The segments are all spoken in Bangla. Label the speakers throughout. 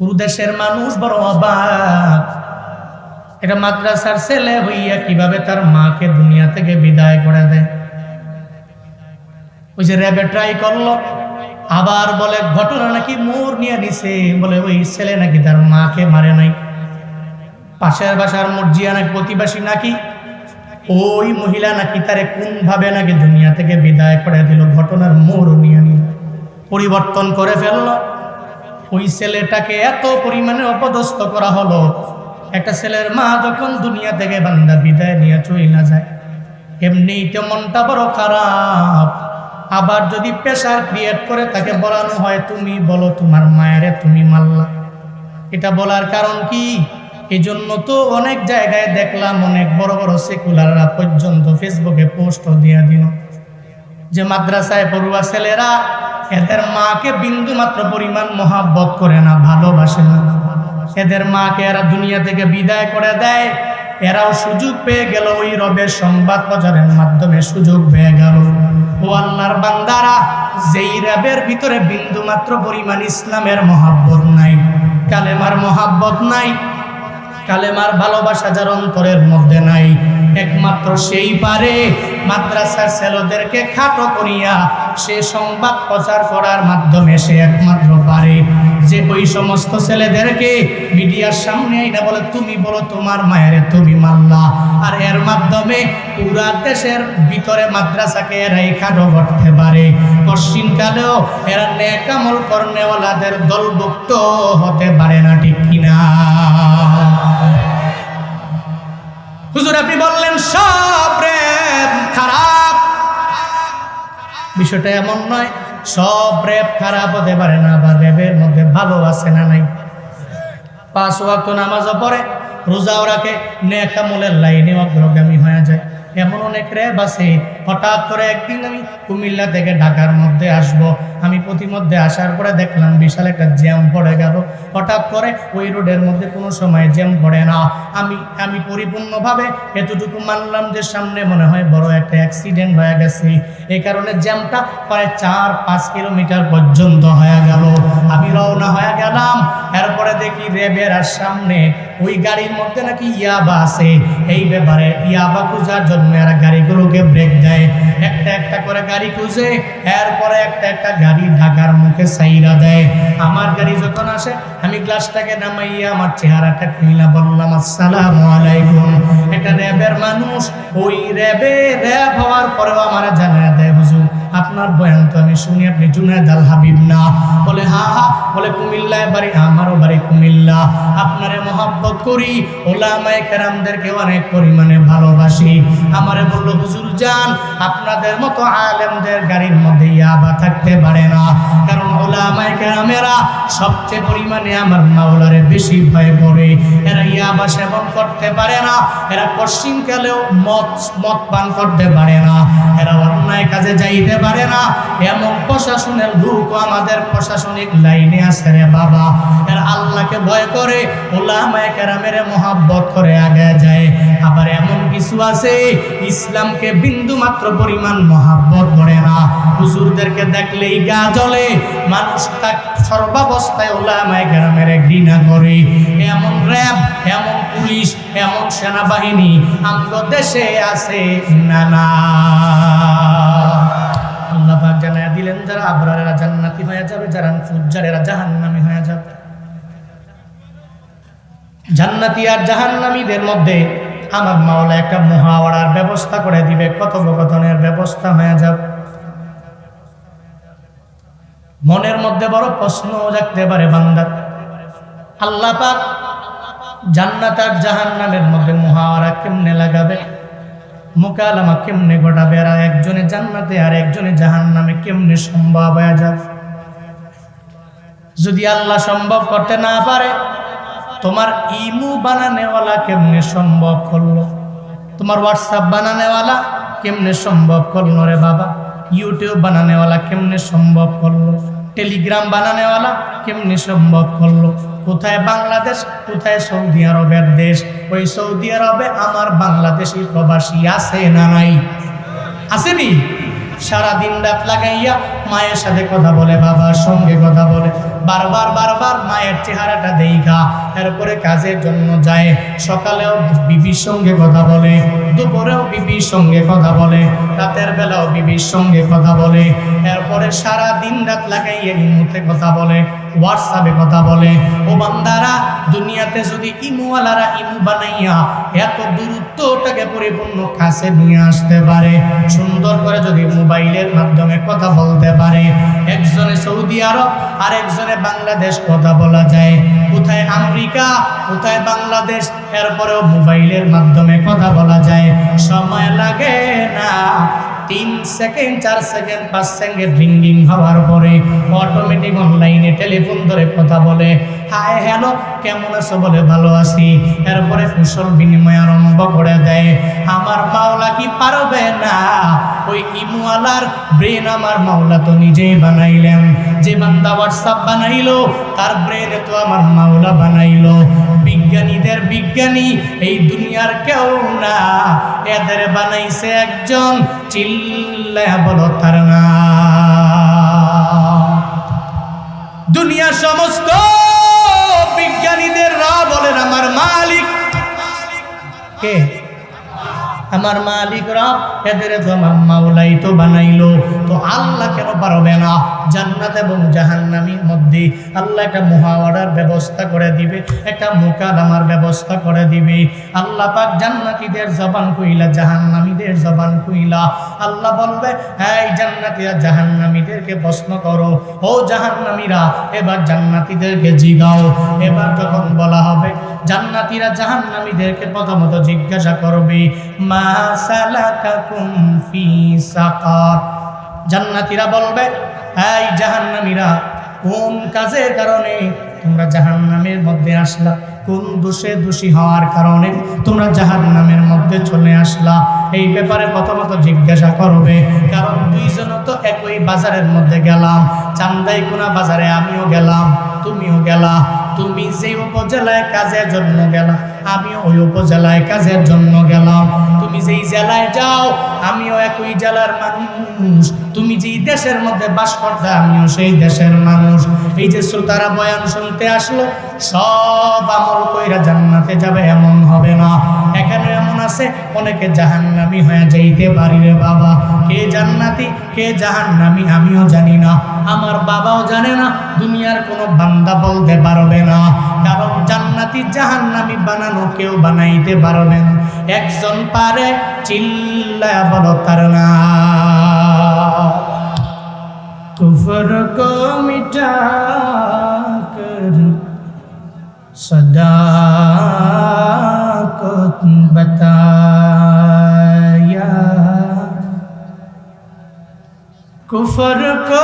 Speaker 1: পুরো দেশের মানুষ বড় অবাক। এটা মাদ্রাসার ছেলে হইয়া কীভাবে তার মাকে দুনিয়া থেকে বিদায় করে দেয়? ওই যে র্যাবে ট্রাই করল, আবার বলে, ঘটনা নাকি মোর নিয়ে নিছে? বলে, ওই ছেলে নাকি তার মাকে মারে নাই। পাশের বাসার মর্জিয়া নাকি প্রতিবাসী নাকি, ওই মহিলা নাকি তারে কোন ভাবে নাকি দুনিয়া থেকে বিদায় করে দিল, ঘটনার মোড় নিয়ে নিল, পরিবর্তন করে ফেলল। ওই ছেলেটাকে এত পরিমাণে অপদস্থ করা হলো। একটা ছেলের মা যখন দুনিয়া থেকে বান্দা বিদায় নিয়ে চইলা যায় এমনিতে মনটা বড় খারাপ। আবার যদি প্রেশার ক্রিয়েট করে তাকে বলানো হয়, তুমি বলো তোমার মায়েরে তুমি মারলা। এটা বলার কারণ কি? এই জন্য তো অনেক জায়গায় দেখলাম অনেক বড় বড় সেকুলাররা পর্যন্ত ফেসবুকে পোস্টও দিয়ে দিল। যে মাদ্রাসায় পড়ুয়া ছেলেরা এদের মাকে বিন্দু মাত্র পরিমাণ মহাব্বত করে না, ভালোবাসে না। এদের মাকে এরা দুনিয়া থেকে বিদায় করে দেয়। এরাও সুযোগ পেয়ে গেল ওই রবের সংবাদ প্রচারের মাধ্যমে সুযোগ পেয়ে গেল। ও আল্লাহর বান্দারা, যেই রবের ভিতরে বিন্দু মাত্র পরিমাণ ইসলামের মহাব্বত নাই, কালেমার মহাব্বত নাই, কালেমার ভালোবাসা যার অন্তরের মধ্যে নাই একমাত্র সেই পারে মাদ্রাসার ছেলেদেরকে খাটো করিয়া সে সংবাদ প্রচার করার মাধ্যমে সে একমাত্র পারে। যে ওই সমস্ত ছেলেদেরকে মিডিয়ার সামনে এটা বলে, তুমি বলো তোমার মায়ের, তুমি মাল্লা। আর এর মাধ্যমে পুরা দেশের ভিতরে মাদ্রাসাকে এরাই খাটো করতে পারে। পশ্চিমকালেও এরা নেকামল কর্নেওয়ালাদের দলভুক্ত হতে পারে না, ঠিক কিনা? হুজুর, আপনি বললেন, সব রেপ খারাপ। বিষয়টা এমন নয়, সব রেপ খারাপ হতে পারে না বা রেপের মধ্যে ভালো আছে না নাই। পাঁচ ওয়াক্ত নামাজও পড়ে, রোজাও রাখে, নেকামলের লাইনে অগ্রগামী হয়ে যায়। এমন অনেক র্যাব আছে হঠাৎ করে একদিন আমি কুমিল্লা থেকে ঢাকার মধ্যে আসব। আমি প্রতিমধ্যে আসার পরে দেখলাম বিশাল একটা জ্যাম পড়ে গেল। হঠাৎ করে ওই রোডের মধ্যে কোনো সময় জ্যাম পড়ে না। আমি আমি পরিপূর্ণভাবে এতটুকু মানলাম যে সামনে মনে হয় বড় একটা অ্যাক্সিডেন্ট হয়ে গেছে। এই কারণে জ্যামটা প্রায় চার, পাঁচ কিলোমিটার পর্যন্ত হয়ে গেল। আমি রওনা হয়ে গেলাম। এরপরে দেখি আর সামনে ওই গাড়ির মধ্যে নাকি ইয়াবা আছে। এই ব্যাপারে ইয়াবা খোঁজার এরা গাড়িগুলোকে ব্রেক দেয়। একটা একটা করে গাড়ি খুঁজে, এরপরে একটা একটা গাড়ি ঢাকার মুখে সাইরা দেয়। আমার গাড়ি যখন আসে, আমি গ্লাসটাকে নামাইয়া আমার চেহারাটা খুইলা বললাম, আসসালাম আলাইকুম। এটা র্যাবের মানুষ, ওই র্যাবে র্যাব হওয়ার পরেও আমার জানা দেয়, হুজুর, আপনার বয়ান তো আমি শুনি, আপনি জুনায়দ আল হাবিব না। বলে, হা হা। বলে, কুমিল্লায় বাড়ি, আমারও বাড়ি কুমিল্লা। আপনারে মহাব্বত করি, ওলামায়ে কেরামদেরকে অনেক পরিমাণে ভালোবাসি। আমারে বলল, হুজুর যান, আপনাদের মতো আলেমদের গাড়ির মধ্যে ইয়াবা থাকতে পারে না। কারণ ওলামায়ে কেরামেরা সবচেয়ে পরিমাণে আমার মাওলারে বেশি ভয় করে। এরা ইয়াবা সেবন করতে পারে না, এরা পশ্চিমকালেও মদ মদ পান করতে পারে না। এরা অন্যায় কাজে যাইতে পারে না। এমন প্রশাসনের লোকও আমাদের প্রশাসনিক লাইনে আছে রে বাবা। এরা আল্লাহকে ভয় করে, ওলামায়ে কেরামের মহাব্বত করে আগে যায়। আবার এমন কিছু আছে, ইসলামকে বিন্দু মাত্র পরিমাণ মহাব্বত করে না। হুজুরদেরকে দেখলেই গা জ্বলে, মানুষ তাক সর্বাবস্থায় ওলামায়ে কেরামের ঘৃণা করে। এমন র্যাব, এমন পুলিশ, এমন সেনাবাহিনী আমগো দেশে আছে না না। আল্লাহ জানায়া দিলেন, যারা আবরারেরা জান্নাতি হয়ে যাবে, যারা ফুজ্জারেরা জাহান্নামী হয়ে যাবে। জান্নাতি আর জাহান্নামীদের মধ্যে আমার মাওলা একটা মহাওয়ারার ব্যবস্থা করে দিবে, কথোপকথনের ব্যবস্থা হয়ে যাবে মনের মধ্যে বড় প্রশ্ন জাগতে পারে বান্দার আল্লাহ পাক জান্নাত আর জাহান্নামের মধ্যে মহাওয়ারা কেমনে লাগাবে? মোকালামা কেমনে ঘটাবে? আর একজনে জান্নাতে আর একজনে জাহান্নামে কেমনে সম্ভব হয়ে যাবে যদি আল্লাহ সম্ভব করতে না পারে তোমার ইমু বানানেওয়ালা কেমনে সম্ভব করল? তোমার হোয়াটসঅ্যাপ বানানেওয়ালা কেমনে সম্ভব করল রে বাবা? ইউটিউব বানানেওয়ালা কেমনে সম্ভব করল? টেলিগ্রাম বানানেওয়ালা কেমনে সম্ভব করল? কোথায় বাংলাদেশ, কোথায় সৌদি আরবের দেশ? ওই সৌদি আরবে আমার বাংলাদেশি প্রবাসী আছে না নাই? আসেনি? সারা দিন রাত লাগাইয়া মায়ের সাথে কথা বলে, বাবার সঙ্গে কথা বলে, বারবার বারবার মায়ের চেহারাটা দেখা এরপরে কাজের জন্য যায়, সকালেও বিবির সঙ্গে কথা বলে, দুপুরেও বিবির সঙ্গে কথা বলে, রাতের বেলাও বিবির সঙ্গে কথা বলে, এরপরে সারা দিন রাত এই মুহূর্তে কথা বলে হোয়াটসঅ্যাপে কথা বলে, ও বান্দারা, দুনিয়াতে যদি ইমুওয়ালারা ইমু বানাইয়া এত দূরত্বটাকে পরিপূর্ণ কাছে নিয়ে আসতে পারে, সুন্দর করে যদি মোবাইলের মাধ্যমে কথা বলতে পারে। একজনে সৌদি আরব আর একজনে বাংলাদেশ, কথা বলা যায়। কোথায় আমেরিকা, কোথায় বাংলাদেশ, এরপরেও মোবাইলের মাধ্যমে কথা বলা যায়। সময় লাগে না। তিন সেকেন্ড, চার সেকেন্ড, পাঁচ সেকেন্ড রিঙ্গিং হওয়ার পরে অটোমেটিক অনলাইনে টেলিফোন ধরে কথা বলে। হাই হ্যালো, কেমন আছো বলে ভালো আছি। এরপরে কুশল বিনিময় আরম্ভ করে দেয়। আমার মাওলা কি পারবে না? ওই ইমুয়ালার ব্রেন আমার মাওলা তো নিজেই বানাইলেন। যে বান্দা হোয়াটসঅ্যাপ বানাইলো, তার ব্রেনে তো আমার মাওলা বানাইলো। বিজ্ঞানীদের বিজ্ঞানী, এই দুনিয়ার কেউ না। এদের বানাইছে একজন চিল্লা বলো তার না দুনিয়ার সমস্ত বলেন আমার মালিক। কে? আমার মালিক রব এদের আমার মাওলাই তো বানাইলো। তো আল্লাহ কেন পারবে না? জান্নাত এবং জাহান্নামির মধ্যে আল্লাহ একটা মহাওয়ারার ব্যবস্থা করে দিবে, একটা মোকালামার ব্যবস্থা করে দিবে। আল্লাহ পাক জান্নাতীদের জবান কইলা জাহান্নামীদের জবান কইলা আল্লাহ বলবে হ্যাঁ জান্নাতীরা জাহান্নামীদেরকে প্রশ্ন করো, ও জাহান্নামীরা, এবার জান্নাতীদেরকে জিগাও। এবার যখন বলা হবে, জান্নাতীরা জাহান্নামীদেরকে প্রথমত জিজ্ঞাসা করবে মা ফি বলবে, এই জাহান্নামীরা, কোন কাজের কারণে তোমরা জাহান্নামের মধ্যে আসলা? কোন দোষে দোষী হওয়ার কারণে তোমরা জাহান্নামের মধ্যে চলে আসলা? এই ব্যাপারে প্রথমত জিজ্ঞাসা করবে, কারণ দুইজন তো একই বাজারের মধ্যে গেলাম। চান্দাই কোনা বাজারে আমিও গেলাম, তুমিও গেলা। তুমি যে উপজেলায় কাজের জন্য গেলা আমিও ওই উপজেলায় কাজের জন্য গেলাম। তুমি যেই জেলায় যাও, আমিও একই জেলার মানুষ। তুমি যেই দেশের মধ্যে বাস করতে, আমিও সেই দেশের মানুষ। এই যে শ্রোতারা বয়ান শুনতে আসলো, সব আমল কইরা জান্নাতে যাবে, এমন হবে না। এখানে এমন আছে, অনেকে জাহান্নামি হয়ে যাইতে পারি রে বাবা। কে জান্নাতি, কে জাহান্নামি, আমিও জানি না। আমার বাবাও জানে না, দুনিয়ার কোনো বান্দা বলতে পারবে না। কারণ জান্নাতি জাহান্নামি বানানো কেউ বানাইতে পারবেন একজন পারে চিল্লা বলো তার না কুফর को मिटा कर सदाकत बताया कुफर को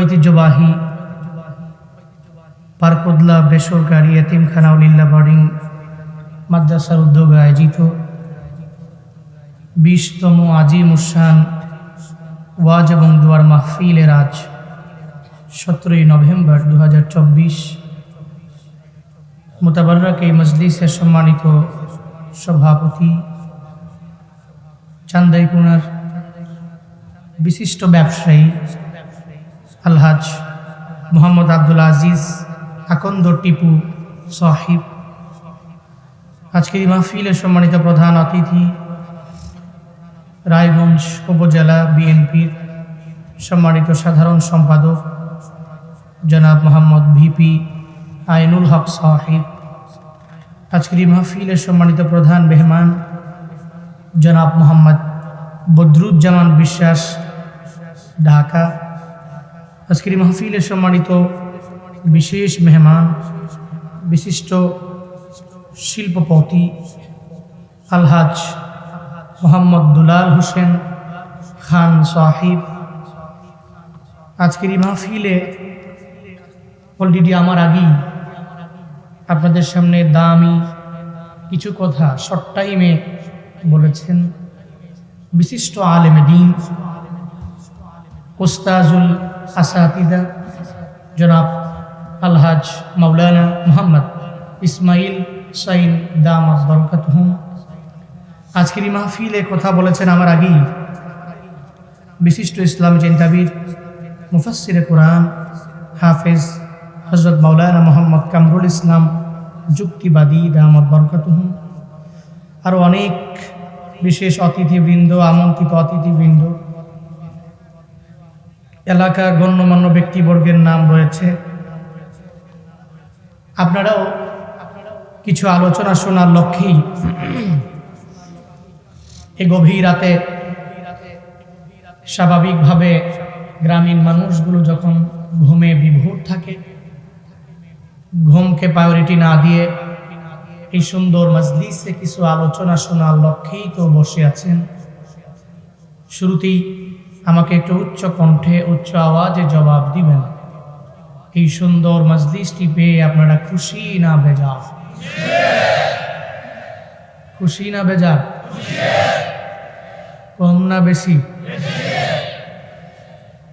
Speaker 1: ঐতিহ্যবাহী পারকোদলা বেসরকারি এতিমখানা উলিল্লা বোর্ডিং মাদ্রাসার উদ্যোগে আয়োজিত বিশতম আজিম উসান ওয়াজ এবং দুয়ার মাহফিলের আজ সতেরোই নভেম্বর দু হাজার চব্বিশ। মোতাবারক এই মজলিসের সম্মানিত সভাপতি চান্দাইকুনার বিশিষ্ট ব্যবসায়ী আলহাজ মোহাম্মদ আব্দুল আজিজ, আকন্দ টিপু সাহিব। আজকের মাহফিলের সম্মানিত প্রধান অতিথি রায়গঞ্জ উপজেলা বিএনপির সম্মানিত সাধারণ সম্পাদক জনাব মোহাম্মদ ভিপি আইনুল হক সাহিব। আজকের মাহফিলের সম্মানিত প্রধান মেহমান জনাব মোহাম্মদ বদরুজ্জামান বিশ্বাস, ঢাকা। আজকের এই মাহফিলের সম্মানিত বিশেষ মেহমান, বিশিষ্ট শিল্পপতি আলহাজ মোহাম্মদ দুলাল হোসেন খান সাহিব। আজকের এই মাহফিলে অলরেডি আমার আগেই আপনাদের সামনে দামি কিছু কথা শর্ট টাইমে বলেছেন। বিশিষ্ট আলেমে দিন, ওস্তাজুল আসাতিদা জনাব আলহাজ মাওলানা মোহাম্মদ ইসমাইল সাইন দামাত বরকাতহুম। আজকের এই মাহফিলে কথা বলেছেন আমার আগেই বিশিষ্ট ইসলাম চিন্তাবিদ মুফাসিরে কোরআন, হাফেজ হজরত মাওলানা মোহাম্মদ কামরুল ইসলাম, যুক্তিবাদী দাম দামদ বরকাতহুম। আরও অনেক বিশেষ অতিথিবৃন্দ, আমন্ত্রিত অতিথিবৃন্দ এলাকার গণ্যমান্য ব্যক্তিবর্গের নাম রয়েছে। আপনারাও কিছু আলোচনা শোনার লক্ষ্যেই এ গভীর রাতে স্বাভাবিকভাবে গ্রামীণ মানুষগুলো যখন ঘুমে বিভোর থাকে, ঘুমকে প্রায়োরিটি না দিয়ে এই সুন্দর মজলিসে কিছু আলোচনা শোনার লক্ষ্যেই তো বসে আছেন। শুরুতেই আমাকে একটু উচ্চ কণ্ঠে উচ্চ আওয়াজে জবাব দিবেন। এই সুন্দর মজলিসটি পেয়ে আপনারা খুশি না বেজা খুশি না বেজা কম না বেশি?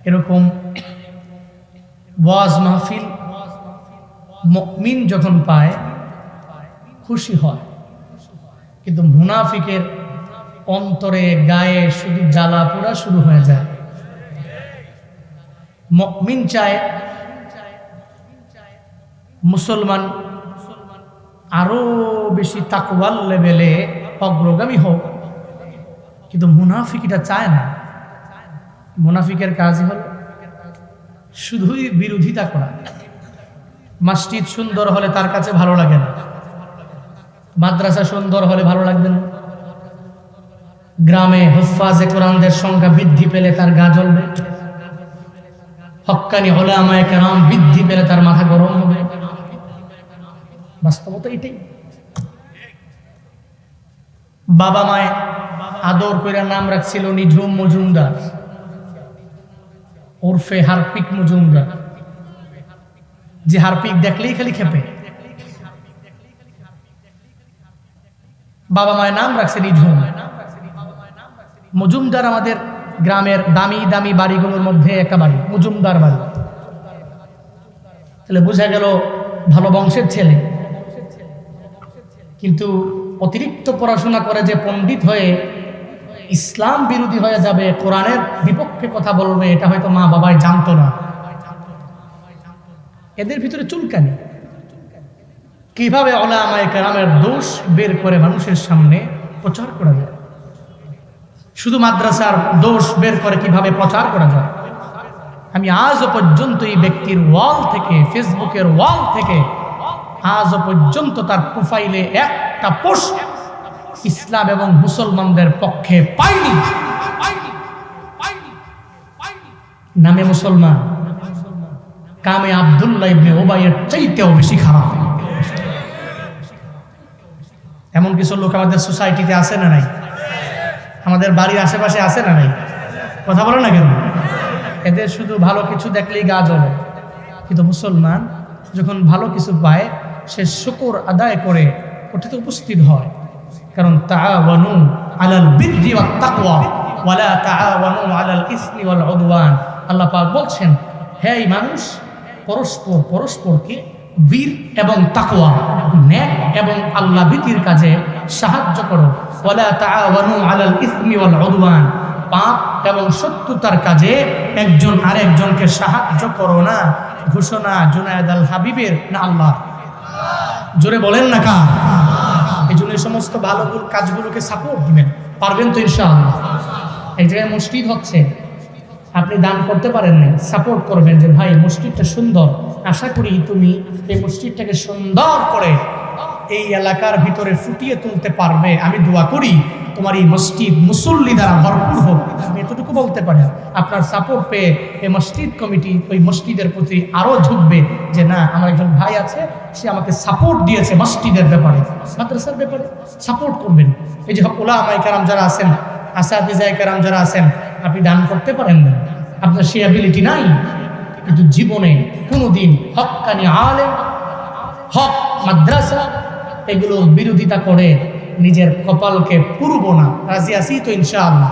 Speaker 1: এরকম ওয়াজ মাহফিল মকমিন যখন পায়, খুশি হয়। কিন্তু মুনাফিকের অন্তরে গায়ে শুধু জ্বালা পোড়া শুরু হয়ে যায়। মকমিন চায় মুসলমান আরও বেশি তাকওয়াল লেভেলে অগ্রগামী হোক। কিন্তু মুনাফিকিটা চায় না। মুনাফিকের কাজ হল শুধুই বিরোধিতা করা। মসজিদ সুন্দর হলে তার কাছে ভালো লাগে না। মাদ্রাসা সুন্দর হলে ভালো লাগবে না। গ্রামে হুফাজে কোরআনদের সংখ্যা বৃদ্ধি পেলে তার গা জ্বলবে। হক্কানি হলে আমায় কেরাম বৃদ্ধি পেলে তার মাথা গরম হবে। বাস্তবতা এটাই। বাবা মায় আদর করে নাম রাখছিল নিঝুম মজুমদার। ওরফে হারপিক মজুমদার। যে হারপিক দেখলেই খালি খেপে। বাবা মায়ের নাম রাখছে নিঝুম। মজুমদার আমাদের গ্রামের দামি দামি বাড়িগুলোর মধ্যে একটা বাড়ি, মজুমদার বাড়ি। তাহলে বোঝা গেল ভালো বংশের ছেলে। কিন্তু অতিরিক্ত পড়াশোনা করে যে পণ্ডিত হয়ে ইসলাম বিরোধী হয়ে যাবে, কোরআনের বিপক্ষে কথা বলবে, এটা হয়তো মা বাবাই জানতো না। এদের ভিতরে চুলকানি। কীভাবে ওলা আমায় কারামের দোষ বের করে মানুষের সামনে প্রচার করা যায়? শুধু মাদ্রাসার দোষ বের করে কীভাবে প্রচার করা যায়? আমি আজও পর্যন্ত এই ব্যক্তির ওয়াল থেকে, ফেসবুকের ওয়াল থেকে, আজও পর্যন্ত তার প্রোফাইলে একটা পোস্ট ইসলাম এবং মুসলমানদের পক্ষে পাইনি। নামে মুসলমান, কামে আবদুল্লাহ ইবনে ওবাইয়ের চাইতেও বেশি খারাপ। এমন কিছু লোক আমাদের সোসাইটিতে আছে না নাই? আমাদের বাড়ির আশেপাশে আছে না নাই? কথা বলো না কেন? এদের শুধু ভালো কিছু দেখলেই গা জ্বলে। কিন্তু মুসলমান যখন ভালো কিছু পায়, সে শুকর আদায় করে ওটাতে উপস্থিত হয়। কারণ তাআওয়ানু আলাল বিররি ওয়াত তাকওয়া, ওয়ালা তাআওয়ানু আলাল ইসমি ওয়াল উদওয়ান। আল্লাহ পাক বলছেন, হে মানুষ, পরস্পর পরস্পরকে বীর এবং তাকওয়া, ন্যাক এবং আল্লাহ ভীতির কাজে সাহায্য করো। ওয়ালা তাআওয়ানু আলাল ইসমি ওয়াল পাপ এবং শত্রুতার কাজে একজন আরেকজনকে সাহায্য করো না। ঘোষণা জুনায়দ আল হাবিবের না আল্লাহ। জোরে বলেন না কা এই জন্য এই সমস্ত ভালো কাজগুলোকে সাপোর্ট দিবেন। পারবেন তো ইনশাআল্লাহ? এক জায়গায় মসজিদ হচ্ছে। আপনি দান করতে পারেন না। সাপোর্ট করবেন যে, ভাই, মসজিদটা সুন্দর। আশা করি তুমি এই মসজিদটাকে সুন্দর করে এই এলাকার ভিতরে ফুটিয়ে তুলতে পারবে। আমি দোয়া করি তোমার এই মসজিদ মুসল্লি দ্বারা ভরপুর হোক। আমি এতটুকু বলতে পারি, আপনার সাপোর্ট পেয়ে এই মসজিদ কমিটি ওই মসজিদের প্রতি আরও ঝুঁকবে যে, না, আমার একজন ভাই আছে, সে আমাকে সাপোর্ট দিয়েছে মসজিদের ব্যাপারে। মাদ্রাসার ব্যাপারে সাপোর্ট করবেন। এই যে ওলা আমাইকারাম যারা আছেন আসাদিজাইকারাম যারা আছেন, আপনি দান করতে পারেন না। আপনার সেই অ্যাবিলিটি নাই। কিন্তু জীবনে কোনোদিন হকানি আলেম, হক মাদ্রাসা এগুলোর বিরোধিতা করে নিজের কপালকে পুরব না। রাজি আছি তো ইনশাআল্লাহ।